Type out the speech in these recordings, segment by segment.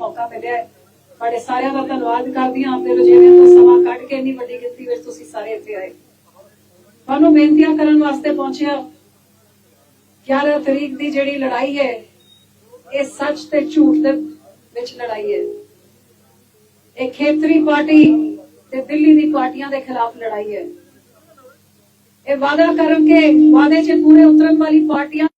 ਮੌਕਾ ਮਿਲਿਆ ਹੈ। ਤੁਹਾਡੇ ਸਾਰਿਆਂ ਦਾ ਧੰਨਵਾਦ ਕਰਦੀ ਹਾਂ। ਆਪਣੇ ਰੁਝੇਵਿਆਂ ਤੋਂ ਸਮਾਂ ਕੱਢ ਕੇ ਇੰਨੀ ਵੱਡੀ ਗਿਣਤੀ ਵਿੱਚ ਤੁਸੀਂ ਸਾਰੇ ਇੱਥੇ ਆਏ। ਤੁਹਾਨੂੰ ਬੇਨਤੀਆਂ ਕਰਨ ਵਾਸਤੇ ਪਹੁੰਚਿਆ। 11 ਤਰੀਕ ਦੀ ਜਿਹੜੀ ਲੜਾਈ ਹੈ, ਇਹ ਸੱਚ ਤੇ ਝੂਠ ਦੇ ਵਿੱਚ ਲੜਾਈ ਹੈ। ਇਹ ਖੇਤਰੀ ਪਾਰਟੀ ਤੇ ਦਿੱਲੀ ਦੀ ਪਾਰਟੀਆਂ ਦੇ ਖਿਲਾਫ ਲੜਾਈ ਹੈ। ਇਹ ਵਾਅਦਾ ਕਰਕੇ ਵਾਅਦੇ 'ਚ ਪੂਰੇ ਉਤਰਨ ਵਾਲੀ ਪਾਰਟੀਆਂ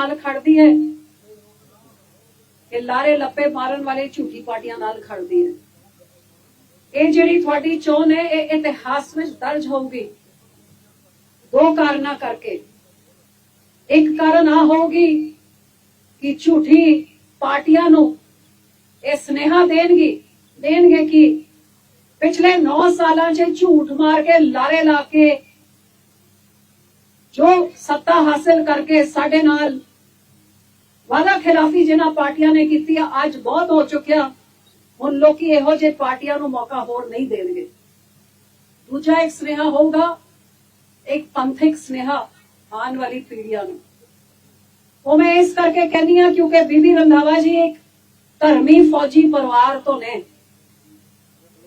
ਨਾਲ ਖੜਦੀ ਹੈ। ਇਹ ਲਾਰੇ ਲੱਪੇ ਮਾਰਨ ਵਾਲੇ ਝੂਠੀ ਪਾਰਟੀਆਂ ਨਾਲ ਖੜਦੀ ਹੈ। ਇਹ ਜਿਹੜੀ ਤੁਹਾਡੀ ਚੋਣ ਹੈ, ਇਹ ਇਤਿਹਾਸ ਵਿੱਚ ਦਰਜ ਹੋਊਗੀ। ਦੋ ਕਾਰਨਾਂ ਕਰਕੇ। ਇੱਕ ਕਾਰਨ ਆ ਹੋਊਗੀ ਕਿ ਝੂਠੀ ਪਾਰਟੀਆਂ ਨੂੰ ਇਹ ਸਨੇਹਾ ਦੇਣਗੇ। ਦੇਣਗੇ ਕਿ ਪਿਛਲੇ 9 ਸਾਲਾਂ 'ਚ ਝੂਠ ਮਾਰ ਕੇ ਲਾਰੇ ਲਾ ਕੇ ਜੋ ਸੱਤਾ ਹਾਸਲ ਕਰਕੇ ਸਾਡੇ ਨਾਲ ਵਾਦਾ ਖਿਲਾਫੀ ਜਿਨ੍ਹਾਂ ਪਾਰਟੀਆਂ ਨੇ ਕੀਤੀ ਆ ਅੱਜ ਬਹੁਤ ਹੋ ਚੁੱਕਿਆ ਹੁਣ ਲੋਕੀ ਇਹੋ ਜਿਹੇ ਪਾਰਟੀਆਂ ਨੂੰ ਮੌਕਾ ਹੋਰ ਨਹੀਂ ਦੇਣਗੇ ਦੂਜਾ ਇੱਕ ਸੁਨੇਹਾ ਹੋਊਗਾ ਇੱਕ ਪੰਥਿਕ ਸੁਨੇਹਾ ਆਉਣ ਵਾਲੀ ਪੀੜ੍ਹੀਆਂ ਨੂੰ ਉਹ ਮੈਂ ਇਸ ਕਰਕੇ ਕਹਿੰਦੀ ਆ ਕਿਉਂਕਿ ਬੀਬੀ ਰੰਧਾਵਾ ਜੀ ਇੱਕ ਧਰਮੀ ਫੌਜੀ ਪਰਿਵਾਰ ਤੋਂ ਨੇ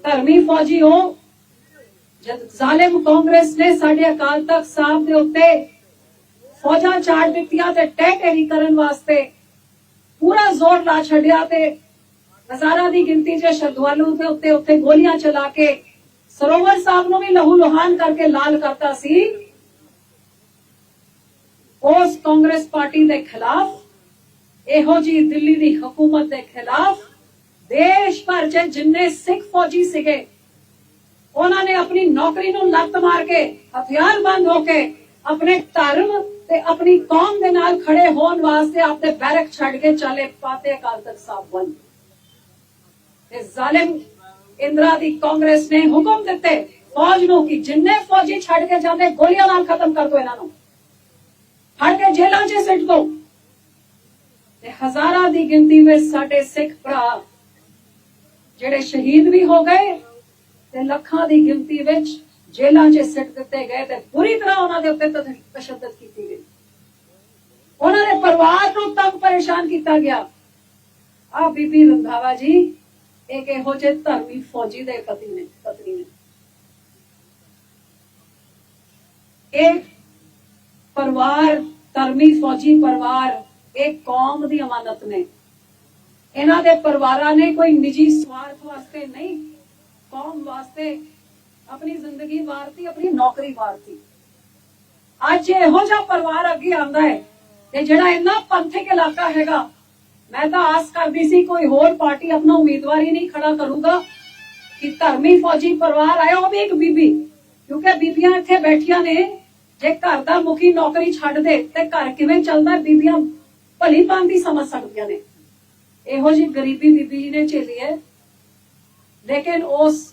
ਧਰਮੀ ਫੌਜੀ ਉਹ ਜਦ ਜ਼ਾਲਿਮ ਕਾਂਗਰਸ ਨੇ ਸਾਡੇ ਅਕਾਲ ਤਖਤ ਸਾਹਿਬ ਦੇ ਉੱਤੇ ਫੌਜਾਂ ਚਾੜ ਦਿੱਤੀਆਂ ਤੇ ਟਹਿ ਢੇਰੀ ਕਰਨ ਵਾਸਤੇ ਪੂਰਾ ਜ਼ੋਰ ਲਾ ਛੱਡਿਆ ਤੇ ਹਜ਼ਾਰਾਂ ਦੀ ਗਿਣਤੀ 'ਚ ਸ਼ਰਧਾਲੂ ਦੇ ਉੱਤੇ ਉੱਤੇ ਗੋਲੀਆਂ ਚਲਾ ਕੇ ਸਰੋਵਰ ਸਾਹਿਬ ਨੂੰ ਵੀ ਲਹੂ ਲੁਹਾਨ ਕਰਕੇ ਲਾਲ ਕਰਤਾ ਸੀ। ਉਸ ਕਾਂਗਰਸ ਪਾਰਟੀ ਦੇ ਖਿਲਾਫ, ਇਹੋ ਜੀ ਦਿੱਲੀ ਦੀ ਹਕੂਮਤ ਦੇ ਖਿਲਾਫ ਦੇਸ਼ ਭਰ 'ਚ ਜਿੰਨੇ ਸਿੱਖ ਫੌਜੀ ਸੀਗੇ, ਉਹਨਾਂ ਨੇ ਆਪਣੀ ਨੌਕਰੀ ਨੂੰ ਲੱਤ ਮਾਰ ਕੇ, ਹਥਿਆਰਬੰਦ ਹੋ ਕੇ ਆਪਣੇ ਧਰਮ ਤੇ ਆਪਣੀ ਕੌਮ ਦੇ ਨਾਲ ਖੜੇ ਹੋਣ ਵਾਸਤੇ ਆਪਣੇ ਬੈਰਕ ਛੱਡ ਕੇ ਚਾਲੇ ਪਾਤੇ ਅਕਾਲ ਤਖਤ ਸਾਹਿਬ ਵੱਲ। ਤੇ ਜ਼ਾਲਿਮ ਇੰਦਰਾ ਦੀ ਕਾਂਗਰਸ ਨੇ ਹੁਕਮ ਦਿੱਤੇ, ਫੌਜ ਨੂੰ ਕਿ ਜਿੰਨੇ ਫੌਜੀ ਛੱਡ ਕੇ ਜਾਂਦੇ, ਗੋਲੀਆਂ ਨਾਲ ਖਤਮ ਕਰ ਦੋ ਇਹਨਾਂ ਨੂੰ। ਫੜ ਕੇ ਜੇਲ੍ਹਾਂ 'ਚ ਸਿੱਟ ਦੋ ਤੇ ਹਜ਼ਾਰਾਂ ਦੀ ਗਿਣਤੀ ਵਿੱਚ ਸਾਡੇ ਸਿੱਖ ਭਰਾ ਜਿਹੜੇ ਸ਼ਹੀਦ ਵੀ ਹੋ ਗਏ, ਤੇ ਲੱਖਾਂ ਦੀ ਗਿਣਤੀ ਵਿੱਚ ਜੇਲ੍ਹਾਂ 'ਚ ਸਿੱਟ ਦਿੱਤੇ ਗਏ ਤੇ ਪੂਰੀ ਤਰ੍ਹਾਂ ਉਹਨਾਂ ਦੇ ਉੱਤੇ ਤਸ਼- ਤਸ਼ੱਦਦ ਕੀਤੀ ਗਈ। ਉਹਨਾਂ ਦੇ ਪਰਿਵਾਰ ਨੂੰ ਤੰਗ ਪਰੇਸ਼ਾਨ ਕੀਤਾ ਗਿਆ। ਆ ਬੀਬੀ ਰੰਧਾਵਾ ਜੀ, ਇੱਕ ਇਹੋ ਜਿਹੇ ਧਰਮੀ ਫੌਜੀ ਦੇ ਪਤੀ ਨੇ, ਪਤਨੀ ਨੇ। ਇਹ ਪਰਿਵਾਰ, ਧਰਮੀ ਫੌਜੀ ਪਰਿਵਾਰ, ਇਹ ਕੌਮ ਦੀ ਅਮਾਨਤ ਨੇ। ਇਹਨਾਂ ਦੇ ਪਰਿਵਾਰਾਂ ਨੇ ਕੋਈ ਨਿੱਜੀ ਸਵਾਰਥ ਵਾਸਤੇ ਨਹੀਂ, ਕੌਮ ਵਾਸਤੇ ਆਪਣੀ ਜ਼ਿੰਦਗੀ ਵਾਰਤੀ, ਆਪਣੀ ਨੌਕਰੀ ਵਾਰਤੀ। ਅੱਜ ਇਹੋ ਜਿਹਾ ਪਰਿਵਾਰ ਅੱਗੇ ਆਂਦਾ ਹੈ ਤੇ ਜਿਹੜਾ ਇੰਨਾ ਪੰਥਕ ਇਲਾਕਾ ਹੈਗਾ, ਮੈਂ ਤਾਂ ਆਸ ਕਰਦੀ ਸੀ ਕੋਈ ਹੋਰ ਪਾਰਟੀ ਆਪਣਾ ਉਮੀਦਵਾਰ ਹੀ ਨਹੀਂ ਖੜਾ ਕਰੂਗਾ ਕਿ ਧਰਮੀ ਫੌਜੀ ਪਰਿਵਾਰ ਆਇਆ, ਉਹ ਵੀ ਇੱਕ ਬੀਬੀ। ਕਿਉਂਕਿ ਬੀਬੀਆਂ ਇੱਥੇ ਬੈਠੀਆਂ ਨੇ, ਜੇ ਘਰ ਦਾ ਮੁਖੀ ਨੌਕਰੀ ਛੱਡ ਦੇ ਤੇ ਘਰ ਕਿਵੇਂ ਚੱਲਦਾ, ਬੀਬੀਆਂ ਭਲੀ ਭਾਂਤੀ ਸਮਝ ਸਕਦੀਆਂ ਨੇ। ਇਹੋ ਜੀ ਗਰੀਬੀ ਬੀਬੀ ਜੀ ਨੇ ਝੇਲੀ ਹੈ। ਲੇਕਿਨ ਉਸ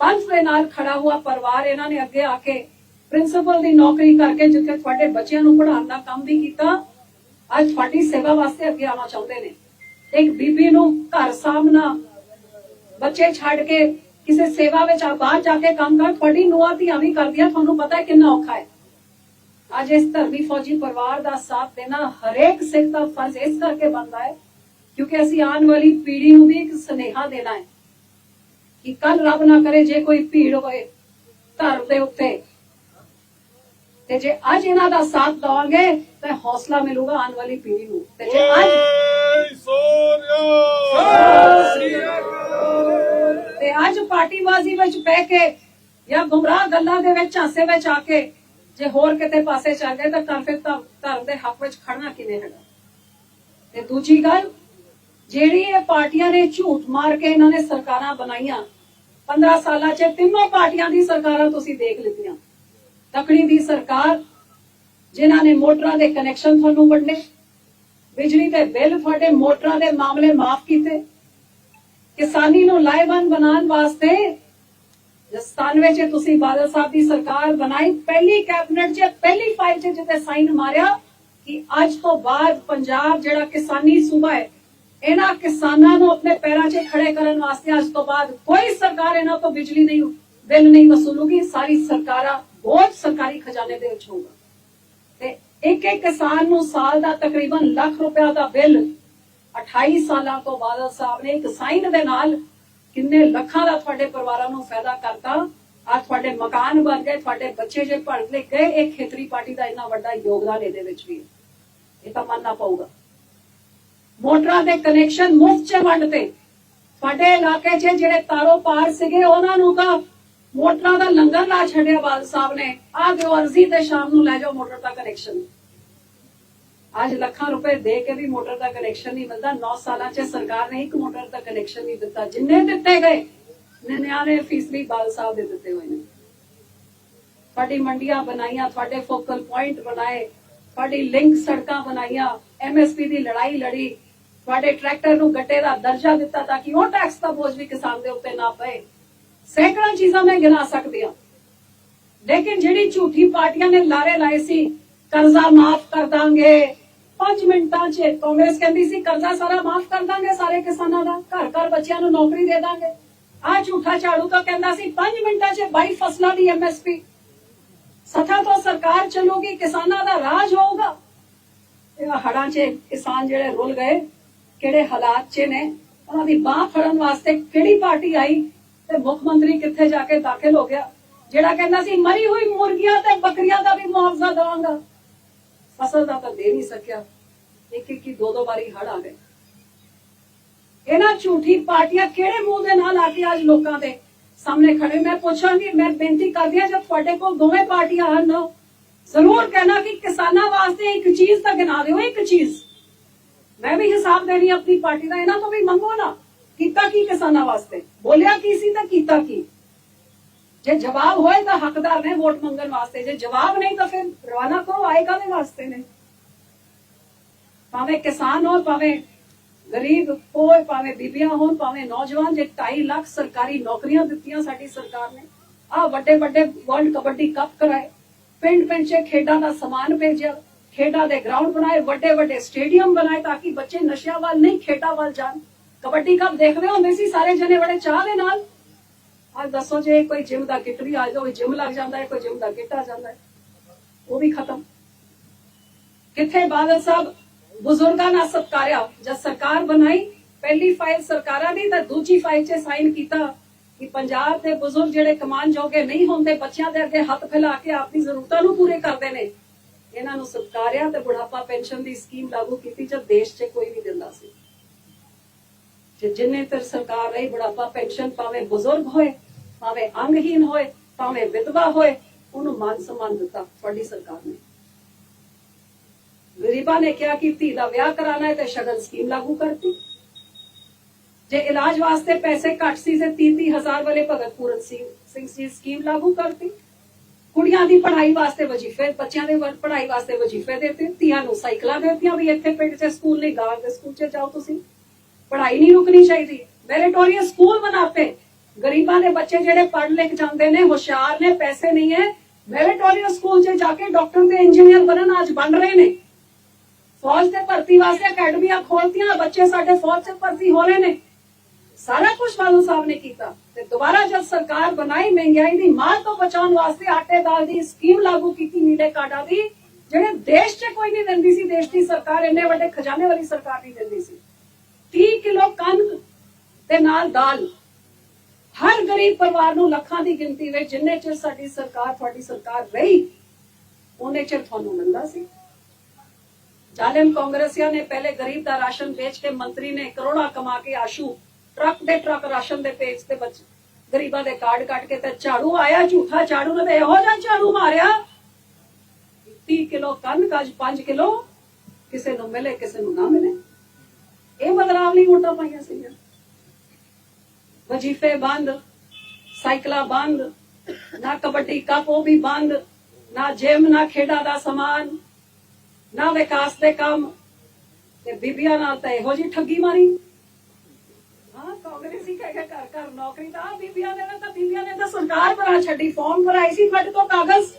ਪੰਥ ਦੇ ਨਾਲ ਖੜਾ ਹੋਇਆ ਪਰਿਵਾਰ ਇਹਨਾਂ ਨੇ ਅੱਗੇ ਆ ਕੇ ਪ੍ਰਿੰਸੀਪਲ ਦੀ ਨੌਕਰੀ ਕਰਕੇ ਜਿੱਥੇ ਤੁਹਾਡੇ ਬੱਚਿਆਂ ਨੂੰ ਪੜ੍ਹਾਉਣ ਦਾ ਕੰਮ ਵੀ ਕੀਤਾ, ਅੱਜ ਤੁਹਾਡੀ ਸੇਵਾ ਵਾਸਤੇ ਅੱਗੇ ਆਉਣਾ ਚਾਹੁੰਦੇ ਨੇ। ਇੱਕ ਬੀਬੀ ਨੂੰ ਘਰ ਸਾਹਮਣਾ ਬੱਚੇ ਛੱਡ ਕੇ ਕਿਸੇ ਸੇਵਾ ਵਿੱਚ ਆ, ਬਾਹਰ ਜਾ ਕੇ ਕੰਮ ਕਰ, ਤੁਹਾਡੀ ਨੂੰਹਾਂ ਧੀਆਂ ਵੀ ਕਰਦੀਆਂ, ਤੁਹਾਨੂੰ ਪਤਾ ਹੈ ਕਿੰਨਾ ਔਖਾ ਹੈ। ਅੱਜ ਇਸ ਧਰਮੀ ਫੌਜੀ ਪਰਿਵਾਰ ਦਾ ਸਾਥ ਦੇਣਾ ਹਰੇਕ ਸਿੱਖ ਦਾ ਫਰਜ਼ ਇਸ ਕਰਕੇ ਬਣਦਾ ਹੈ, ਕਿਉਂਕਿ ਅਸੀਂ ਆਉਣ ਵਾਲੀ ਪੀੜ੍ਹੀ ਨੂੰ ਵੀ ਇੱਕ ਸੁਨੇਹਾ ਦੇਣਾ ਹੈ। ਕਿ ਕੱਲ ਰੱਬ ਨਾ ਕਰੇ ਜੇ ਕੋਈ ਭੀੜ ਹੋਏ ਧਰਮ ਦੇ ਉੱਤੇ। ਤੇ ਜੇ ਅੱਜ ਇਹਨਾਂ ਦਾ ਸਾਥ ਦਵਾਂਗੇ ਤਾਂ ਹੌਸਲਾ ਮਿਲੂਗਾ ਆਉਣ ਵਾਲੀ ਪੀੜ੍ਹੀ ਨੂੰ। ਤੇ ਜੇ ਅੱਜ ਤੇ ਅੱਜ ਪਾਰਟੀਬਾਜ਼ੀ ਵਿੱਚ ਬਹਿ ਕੇ ਜਾਂ ਗੁੰਮਰਾਹ ਗੱਲਾਂ ਦੇ ਵਿੱਚ ਝਾਂਸੇ ਵਿੱਚ ਆ ਕੇ ਜੇ ਹੋਰ ਕਿਤੇ ਪਾਸੇ ਚੱਲ ਗਏ ਤਾਂ ਫਿਰ ਤਾਂ ਧਰਮ ਦੇ ਹੱਕ ਵਿੱਚ ਖੜਨਾ ਕਿਵੇਂ ਹੈਗਾ? ਤੇ ਦੂਜੀ ਗੱਲ ਜਿਹੜੀ ਇਹ ਪਾਰਟੀਆਂ ਨੇ ਝੂਠ ਮਾਰ ਕੇ ਇਹਨਾਂ ਨੇ ਸਰਕਾਰਾਂ ਬਣਾਈਆਂ 15 ਸਾਲਾਂ 'ਚ ਤਿੰਨੋਂ ਪਾਰਟੀਆਂ ਦੀ ਸਰਕਾਰਾਂ ਤੁਸੀਂ ਦੇਖ ਲਿੱਤੀਆਂ ਤਕੜੀ ਦੀ ਸਰਕਾਰ, ਜਿਨ੍ਹਾਂ ਨੇ ਮੋਟਰਾਂ ਦੇ ਕਨੈਕਸ਼ਨ ਤੁਹਾਨੂੰ ਵੰਡੇ, ਬਿਜਲੀ ਦੇ ਬਿੱਲ ਤੁਹਾਡੇ ਮੋਟਰਾਂ ਦੇ ਮਾਮਲੇ ਮਾਫ ਕੀਤੇ। ਕਿਸਾਨੀ ਨੂੰ ਲਾਹੇਵੰਦ ਬਣਾਉਣ ਵਾਸਤੇ ਜਿਸ 97 ਚ ਤੁਸੀਂ ਬਾਦਲ ਸਾਹਿਬ ਦੀ ਸਰਕਾਰ ਬਣਾਈ, ਪਹਿਲੀ ਕੈਬਨਿਟ 'ਚ, ਪਹਿਲੀ ਫਾਈਲ 'ਚ ਜਿੱਤੇ ਸਾਈਨ ਮਾਰਿਆ ਕਿ ਅੱਜ ਤੋਂ ਬਾਅਦ ਪੰਜਾਬ ਜਿਹੜਾ ਕਿਸਾਨੀ ਸੂਬਾ ਹੈ ਇਹਨਾਂ ਕਿਸਾਨਾਂ ਨੂੰ ਆਪਣੇ ਪੈਰਾਂ 'ਚ ਖੜੇ ਕਰਨ ਵਾਸਤੇ ਅੱਜ ਤੋਂ ਬਾਅਦ ਕੋਈ ਸਰਕਾਰ ਇਹਨਾਂ ਤੋਂ ਬਿਜਲੀ ਨਹੀਂ, ਬਿੱਲ ਨਹੀਂ ਵਸੂਲੂਗੀ। ਸਾਰੀ ਸਰਕਾਰਾਂ, ਬਹੁਤ ਸਰਕਾਰੀ ਖਜ਼ਾਨੇ ਦੇ ਵਿੱਚ ਹੋਊਗਾ। ਤੇ ਇੱਕ ਇੱਕ ਕਿਸਾਨ ਨੂੰ ਸਾਲ ਦਾ ਤਕਰੀਬਨ ਲੱਖ ਰੁਪਇਆ ਦਾ ਬਿੱਲ 28 ਸਾਲਾਂ ਤੋਂ ਬਾਦਲ ਸਾਹਿਬ ਨੇ ਇੱਕ ਸਾਈਨ ਦੇ ਨਾਲ ਕਿੰਨੇ ਲੱਖਾਂ ਦਾ ਤੁਹਾਡੇ ਪਰਿਵਾਰਾਂ ਨੂੰ ਫਾਇਦਾ ਕਰਤਾ। ਆ ਤੁਹਾਡੇ ਮਕਾਨ ਬਣ ਗਏ, ਤੁਹਾਡੇ ਬੱਚੇ ਜੇ ਪੜ੍ਹ ਲਿਖ ਗਏ, ਇਹ ਖੇਤਰੀ ਪਾਰਟੀ ਦਾ ਇੰਨਾ ਵੱਡਾ ਯੋਗਦਾਨ ਇਹਦੇ ਵਿੱਚ ਵੀ ਇਹ ਤਾਂ ਮੰਨਣਾ ਪਊਗਾ। ਮੋਟਰਾਂ ਦੇ ਕਨੈਕਸ਼ਨ ਮੁਫਤ ਚ ਵੰਡਤੇ ਤੁਹਾਡੇ ਇਲਾਕੇ 'ਚ ਜਿਹੜੇ ਤਾਰੋ ਪਾਰ ਸੀਗੇ, ਉਹਨਾਂ ਨੂੰ ਤਾਂ ਮੋਟਰਾਂ ਦਾ ਲੰਗਰ ਲਾ ਛੱਡਿਆ ਬਾਲ ਸਾਹਿਬ ਨੇ। ਆ ਦਿਓ ਅਰਜ਼ੀ ਤੇ ਸ਼ਾਮ ਨੂੰ ਲੈ ਜਾਓ ਮੋਟਰ ਦਾ ਕਨੈਕਸ਼ਨ ਅੱਜ ਲੱਖਾਂ ਰੁਪਏ ਦੇ ਕੇ ਵੀ ਮੋਟਰ ਦਾ ਕਨੈਕਸ਼ਨ ਨਹੀਂ ਮਿਲਦਾ। 9 ਸਾਲਾਂ 'ਚ ਸਰਕਾਰ ਨੇ ਇੱਕ ਮੋਟਰ ਦਾ ਕਨੈਕਸ਼ਨ ਨਹੀਂ ਦਿੱਤਾ। ਜਿੰਨੇ ਦਿੱਤੇ ਗਏ ਨਿਆਣੇ ਫੀਸਦੀ ਬਾਲ ਸਾਹਿਬ ਦੇ ਦਿੱਤੇ ਹੋਏ ਨੇ। ਤੁਹਾਡੀ ਮੰਡੀਆਂ ਬਣਾਈਆਂ, ਤੁਹਾਡੇ ਫੋਕਲ ਪੁਆਇੰਟ ਬਣਾਏ, ਤੁਹਾਡੀ ਲਿੰਕ ਸੜਕਾਂ ਬਣਾਈਆਂ ਐਮਐਸਪੀ ਦੀ ਲੜਾਈ ਲੜੀ ਤੁਹਾਡੇ ਟਰੈਕਟਰ ਨੂੰ ਗੱਟੇ ਦਾ ਦਰਜਾ ਦਿੱਤਾ ਤਾਂ ਕਿ ਉਹ ਟੈਕਸ ਦਾ ਬੋਝ ਵੀ ਕਿਸਾਨ ਦੇ ਉੱਤੇ ਨਾ ਪਏ। ਸੈਂਕੜਾਂ ਚੀਜ਼ਾਂ ਮੈਂ ਗਿਣਾ ਸਕਦੀ ਹਾਂ। ਲੇਕਿਨ ਜਿਹੜੀ ਝੂਠੀ ਪਾਰਟੀਆਂ ਨੇ ਲਾਰੇ ਲਾਏ ਸੀ, ਕਰਜ਼ਾ ਮਾਫ ਕਰ ਦਾਂਗੇ। 5 ਮਿੰਟਾਂ 'ਚ ਕਾਂਗਰਸ ਕਹਿੰਦੀ ਸੀ, ਕਰਜ਼ਾ ਸਾਰਾ ਮਾਫ ਕਰ ਦਾਂਗੇ ਸਾਰੇ ਕਿਸਾਨਾਂ ਦਾ। ਘਰ ਘਰ ਬੱਚਿਆਂ ਨੂੰ ਨੌਕਰੀ ਦੇ ਦਾਂਗੇ। ਆ ਝੂਠਾ ਝਾੜੂ ਤਾਂ ਕਹਿੰਦਾ ਸੀ 5 ਮਿੰਟਾਂ 'ਚ 22 ਫਸਲਾਂ ਦੀ ਐਮਐਸਪੀ ਸਥਾ ਤੋਂ ਸਰਕਾਰ ਚੱਲੂਗੀ, ਕਿਸਾਨਾਂ ਦਾ ਰਾਜ ਹੋਊਗਾ। ਇਹ ਹੜਾਂ 'ਚ ਕਿਸਾਨ ਜਿਹੜੇ ਰੁਲ ਗਏ ਕਿਹੜੇ ਹਾਲਾਤ 'ਚ ਨੇ, ਉਹਨਾਂ ਦੀ ਬਾਹ ਫੜਨ ਵਾਸਤੇ ਕਿਹੜੀ ਪਾਰਟੀ ਆਈ ਤੇ ਮੁੱਖ ਮੰਤਰੀ ਕਿੱਥੇ ਜਾ ਕੇ ਦਾਖਲ ਹੋ ਗਿਆ? ਜਿਹੜਾ ਕਹਿੰਦਾ ਸੀ, ਮਰੀ ਹੋਈ ਮੁਰਗੀਆਂ ਤੇ ਬੱਕਰੀਆਂ ਦਾ ਵੀ ਮੁਆਵਜ਼ਾ ਦਵਾਂਗਾ। ਫਸਲ ਦਾ ਤਾਂ ਦੇ ਨਹੀਂ ਸਕਿਆ। ਇੱਕ ਇੱਕ ਦੋ ਦੋ ਵਾਰੀ ਹੜ ਆ ਗਏ। ਇਹਨਾਂ ਝੂਠੀ ਪਾਰਟੀਆਂ ਕਿਹੜੇ ਮੂੰਹ ਦੇ ਨਾਲ ਆ ਕੇ ਅੱਜ ਲੋਕਾਂ ਦੇ ਸਾਹਮਣੇ ਖੜੇ? ਮੈਂ ਪੁੱਛਾਂਗੀ, ਮੈਂ ਬੇਨਤੀ ਕਰਦੀ ਹਾਂ, ਜਦ ਤੁਹਾਡੇ ਕੋਲ ਦੋਵੇਂ ਪਾਰਟੀਆਂ ਹਨ ਜ਼ਰੂਰ ਕਹਿਣਾ ਕਿ ਕਿਸਾਨਾਂ ਵਾਸਤੇ ਇੱਕ ਚੀਜ਼ ਤਾਂ ਗਿਣਾ ਦਿਓ, ਇੱਕ ਚੀਜ਼। ਮੈਂ ਵੀ ਹਿਸਾਬ ਦੇਣੀ ਆਪਣੀ ਪਾਰਟੀ ਦਾ ਇਹਨਾਂ ਤੋਂ ਵੀ ਮੰਗੋ ਨਾ ਕੀਤਾ ਕੀ ਕਿਸਾਨਾਂ ਵਾਸਤੇ ਬੋਲਿਆ ਕੀ ਸੀ ਤਾਂ ਕੀਤਾ ਕੀ ਜੇ ਜਵਾਬ ਹੋਏ ਤਾਂ ਹੱਕਦਾਰ ਨੇ ਵੋਟ ਮੰਗਣ ਵਾਸਤੇ ਜੇ ਜਵਾਬ ਨਹੀਂ ਤਾਂ ਫਿਰ ਰਵਾਨਾ ਕਰੋ ਆਏਗਾ ਦੇ ਵਾਸਤੇ ਨੇ ਭਾਵੇਂ ਕਿਸਾਨ ਹੋ ਭਾਵੇਂ ਗਰੀਬ ਹੋਏ ਭਾਵੇਂ ਬੀਬੀਆਂ ਹੋਣ ਭਾਵੇਂ ਨੌਜਵਾਨ ਜੇ 2.5 ਲੱਖ ਸਰਕਾਰੀ ਨੌਕਰੀਆਂ ਦਿੱਤੀਆਂ ਸਾਡੀ ਸਰਕਾਰ ਨੇ ਆ ਵੱਡੇ ਵੱਡੇ ਵਰਲਡ ਕਬੱਡੀ ਕੱਪ ਕਰਾਏ ਪਿੰਡ ਪਿੰਡ 'ਚ ਖੇਡਾਂ ਦਾ ਸਮਾਨ ਭੇਜਿਆ ਖੇਡਾਂ ਦੇ ਗਰਾਊਂਡ ਬਣਾਏ, ਵੱਡੇ ਵੱਡੇ ਸਟੇਡੀਅਮ ਬਣਾਏ ਤਾਂ ਕਿ ਬੱਚੇ ਨਸ਼ਿਆਂ ਵੱਲ ਨਹੀਂ, ਖੇਡਾਂ ਵੱਲ ਜਾਣ। ਕਬੱਡੀ ਕੱਪ ਦੇਖਦੇ ਹੁੰਦੇ ਸੀ ਸਾਰੇ ਜਣੇ ਬੜੇ ਚਾਹ ਦੇ ਨਾਲ। ਅੱਜ ਦੱਸੋ ਜੇ ਕੋਈ ਜਿਮ ਦਾ ਕਿੱਟ ਵੀ ਆ ਜਾਓ ਕੋਈ ਜਿਮ ਲੱਗ ਜਾਂਦਾ ਹੈ, ਕੋਈ ਜਿਮ ਦਾ ਕਿੱਟ ਆ ਜਾਂਦਾ ਹੈ, ਉਹ ਵੀ ਖਤਮ। ਕਿੱਥੇ ਬਾਦਲ ਸਾਹਿਬ ਬਜ਼ੁਰਗਾਂ ਨਾਲ ਸਤਕਾਰਿਆ? ਜਦ ਸਰਕਾਰ ਬਣਾਈ, ਪਹਿਲੀ ਫਾਈਲ ਸਰਕਾਰਾਂ ਦੀ, ਤਾਂ ਦੂਜੀ ਫਾਈਲ 'ਚ ਸਾਈਨ ਕੀਤਾ ਕਿ ਪੰਜਾਬ ਦੇ ਬਜ਼ੁਰਗ ਜਿਹੜੇ ਕਮਾਨ ਜੋਗੇ ਨਹੀਂ ਹੁੰਦੇ, ਬੱਚਿਆਂ ਦੇ ਅੱਗੇ ਹੱਥ ਫੈਲਾ ਕੇ ਆਪਣੀ ਜ਼ਰੂਰਤਾਂ ਨੂੰ ਪੂਰੇ ਕਰਦੇ ਨੇ। ਇਹਨਾਂ ਨੂੰ ਸਤਕਾਰਿਆ ਤੇ ਬੁਢਾਪਾ ਪੈਨਸ਼ਨ ਦੀ ਸਕੀਮ ਲਾਗੂ ਕੀਤੀ ਜਦ ਦੇਸ਼ 'ਚ ਕੋਈ ਨਹੀਂ ਦਿੰਦਾ ਸੀ। ਜੇ ਜਿੰਨੇ ਤਰ ਸਰਕਾਰ ਰਹੀ ਬੁਢਾਪਾ ਪੈਨਸ਼ਨ ਭਾਵੇਂ ਬਜ਼ੁਰਗ ਹੋਏ, ਭਾਵੇਂ ਅੰਗਹੀਨ ਹੋਏ, ਭਾਵੇਂ ਵਿਧਵਾ ਹੋਏ, ਉਹਨੂੰ ਮਾਨ ਸਨਮਾਨ ਦਿੱਤਾ ਤੁਹਾਡੀ ਸਰਕਾਰ ਨੇ। ਗਰੀਬਾਂ ਨੇ ਕਿਹਾ ਕਿ ਧੀ ਦਾ ਵਿਆਹ ਕਰਾਣਾ ਹੈ ਤੇ ਸ਼ਗਨ ਸਕੀਮ ਲਾਗੂ ਕਰਤੀ ਜੇ ਇਲਾਜ ਵਾਸਤੇ ਪੈਸੇ ਘੱਟ ਸੀ ਤੇ 30 ਹਜ਼ਾਰ ਵਾਲੇ ਭਗਤ ਪੂਰਨ ਸਿੰਘ ਸਿੰਘ ਜੀ ਸਕੀਮ ਲਾਗੂ ਕਰਤੀ ਕੁੜੀਆਂ ਦੀ ਪੜ੍ਹਾਈ ਵਾਸਤੇ ਵਜੀਫੇ, ਬੱਚਿਆਂ ਦੇ ਪੜ੍ਹਾਈ ਵਾਸਤੇ ਵਜੀਫੇ ਦਿੱਤੇ, ਧੀਆਂ ਨੂੰ ਸਾਈਕਲਾਂ ਦਿੱਤੀਆਂ ਵੀ ਇੱਥੇ ਪਿੰਡ 'ਚ, ਸਕੂਲ ਨਹੀਂ ਗਾਂਵ ਦੇ ਸਕੂਲ 'ਚ ਜਾਓ ਤੁਸੀਂ। ਪੜ੍ਹਾਈ ਨਹੀਂ ਰੁਕਣੀ ਚਾਹੀਦੀ। ਮੈਰਿਟੋਰੀਅਸ ਸਕੂਲ ਬਣਾਤੇ। ਗਰੀਬਾਂ ਦੇ ਬੱਚੇ ਜਿਹੜੇ ਪੜ੍ਹ ਲਿਖ ਜਾਂਦੇ ਨੇ, ਹੁਸ਼ਿਆਰ ਨੇ, ਪੈਸੇ ਨਹੀਂ ਹੈ। ਮੈਰਿਟੋਰੀਅਸ ਸਕੂਲ 'ਚ ਜਾ ਕੇ ਡਾਕਟਰ ਤੇ ਇੰਜੀਨੀਅਰ ਬਣਨ ਅੱਜ ਬਣ ਰਹੇ ਨੇ। ਫੌਜ ਤੇ ਭਰਤੀ ਵਾਸਤੇ ਅਕੈਡਮੀਆਂ ਖੋਲਤੀਆਂ, ਬੱਚੇ ਸਾਡੇ ਫੌਜ 'ਚ ਭਰਤੀ ਹੋ ਰਹੇ ਨੇ। ਸਾਰਾ ਕੁਝ ਬਾਦਲ ਸਾਹਿਬ ਨੇ ਕੀਤਾ ਤੇ ਦੁਬਾਰਾ ਜਦ ਸਰਕਾਰ ਬਣਾਈ ਮਹਿੰਗਾਈ ਦੀ ਮਾਰ ਤੋਂ ਬਚਾਉਣ ਵਾਸਤੇ ਆਟੇ ਦਾਲ ਦੀ ਸਕੀਮ ਲਾਗੂ ਕੀਤੀ ਨੀਲੇ ਕਾਰਡਾਂ ਦੀ, ਜਿਹੜੇ ਦੇਸ਼ 'ਚ ਕੋਈ ਨਹੀਂ ਦਿੰਦੀ ਸੀ, ਦੇਸ਼ ਦੀ ਸਰਕਾਰ ਇੰਨੇ ਵੱਡੇ ਖਜ਼ਾਨੇ ਵਾਲੀ ਸਰਕਾਰ ਨਹੀਂ ਦਿੰਦੀ ਸੀ। 30 ਕਿਲੋ ਕਣਕ ਤੇ ਨਾਲ ਦਾਲ। ਹਰ ਗਰੀਬ ਪਰਿਵਾਰ ਨੂੰ ਲੱਖਾਂ ਦੀ ਗਿਣਤੀ ਵਿੱਚ ਜਿੰਨੇ ਚਿਰ ਸਾਡੀ ਸਰਕਾਰ, ਤੁਹਾਡੀ ਸਰਕਾਰ ਰਹੀ, ਉਹਨੇ ਚਿਰ ਤੁਹਾਨੂੰ ਮਿਲਦਾ ਸੀ। ਜ਼ਾਲਿਮ ਕਾਂਗਰਸੀਆਂ ਨੇ ਪਹਿਲੇ ਗਰੀਬ ਦਾ ਰਾਸ਼ਨ ਵੇਚ ਕੇ ਮੰਤਰੀ ਨੇ ਕਰੋੜਾਂ ਕਮਾ ਕੇ ਆਸ਼ੂ ਟਰੱਕ ਦੇ ਟਰੱਕ ਰਾਸ਼ਨ ਦੇ ਪੇਜ ਤੇ ਬੱਚ ਗਰੀਬਾਂ ਦੇ ਕਾਰਡ ਕੱਟ ਕੇ ਤੇ ਝਾੜੂ ਆਇਆ, ਝੂਠਾ ਝਾੜੂ ਨੇ ਇਹੋ ਜਿਹਾ ਝਾੜੂ ਮਾਰਿਆ। 30 ਕਿਲੋ ਕਣਕ ਅੱਜ 5 ਕਿਲੋ ਕਿਸੇ ਨੂੰ ਮਿਲੇ, ਕਿਸੇ ਨੂੰ ਨਾ ਮਿਲੇ। ਇਹ ਬਦਲਾਵ ਲਈ ਵੋਟਾਂ ਪਾਈਆਂ ਸੀਗੀਆਂ। ਵਜੀਫੇ ਬੰਦ, ਸਾਈਕਲਾਂ ਬੰਦ, ਨਾ ਕਬੱਡੀ ਕੱਪ ਉਹ ਵੀ ਬੰਦ, ਨਾ ਜਿਮ, ਨਾ ਖੇਡਾਂ ਦਾ ਸਮਾਨ, ਨਾ ਵਿਕਾਸ ਦੇ ਕੰਮ। ਤੇ ਬੀਬੀਆਂ ਨਾਲ ਤਾਂ ਇਹੋ ਜੀ ਠੱਗੀ ਮਾਰੀ। ਹਾਂ ਕਾਂਗਰਸੀ ਕਹਿ ਕੇ ਘਰ ਘਰ ਨੌਕਰੀ ਤਾਂ ਬੀਬੀਆਂ ਨੇ ਤਾਂ ਬੀਬੀਆਂ ਨੇ ਤਾਂ ਸਰਕਾਰ ਬਣਾ ਛੱਡੀ ਫਾਰਮ ਭਰਾਈ ਸੀ ਤੁਹਾਡੇ ਤੋਂ ਕਾਗਜ਼।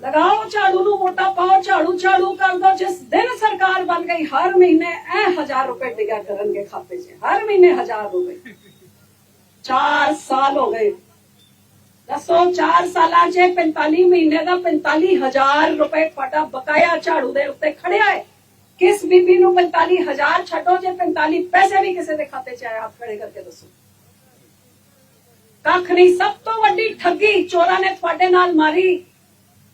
ਲਗਾਓ ਝਾੜੂ ਨੂੰ ਵੋਟਾਂ ਪਾਓ ਝਾੜੂ ਝਾੜੂ ਕਰ ਦੋ, ਜਿਸ ਦਿਨ ਸਰਕਾਰ ਬਣ ਗਈ, ਹਰ ਮਹੀਨੇ ਇਹ 1000 ਰੁਪਏ ਡਿਗਾ ਕਰਨਗੇ ਖਾਤੇ 'ਚ, ਹਰ ਮਹੀਨੇ 1000 ਰੁਪਏ। 4 ਸਾਲ ਹੋ ਗਏ। ਦੱਸੋ 4 ਸਾਲਾਂ 'ਚ 45 ਮਹੀਨੇ ਦਾ 45000 ਰੁਪਏ ਤੁਹਾਡਾ ਬਕਾਇਆ ਝਾੜੂ ਦੇ ਉੱਤੇ ਖੜਿਆ ਹੈ। ਕਿਸ ਬੀਬੀ ਨੂੰ 45000 ਛੱਡੋ, ਜੇ 45 ਪੈਸੇ ਵੀ ਕਿਸੇ ਦੇ ਖਾਤੇ 'ਚ ਆਏ ਹੱਥ ਖੜੇ ਕਰਕੇ ਦੱਸੋ। ਕੱਖ ਨਹੀਂ, ਸਭ ਤੋਂ ਵੱਡੀ ਠੱਗੀ ਚੋਰਾਂ ਨੇ ਤੁਹਾਡੇ ਨਾਲ ਮਾਰੀ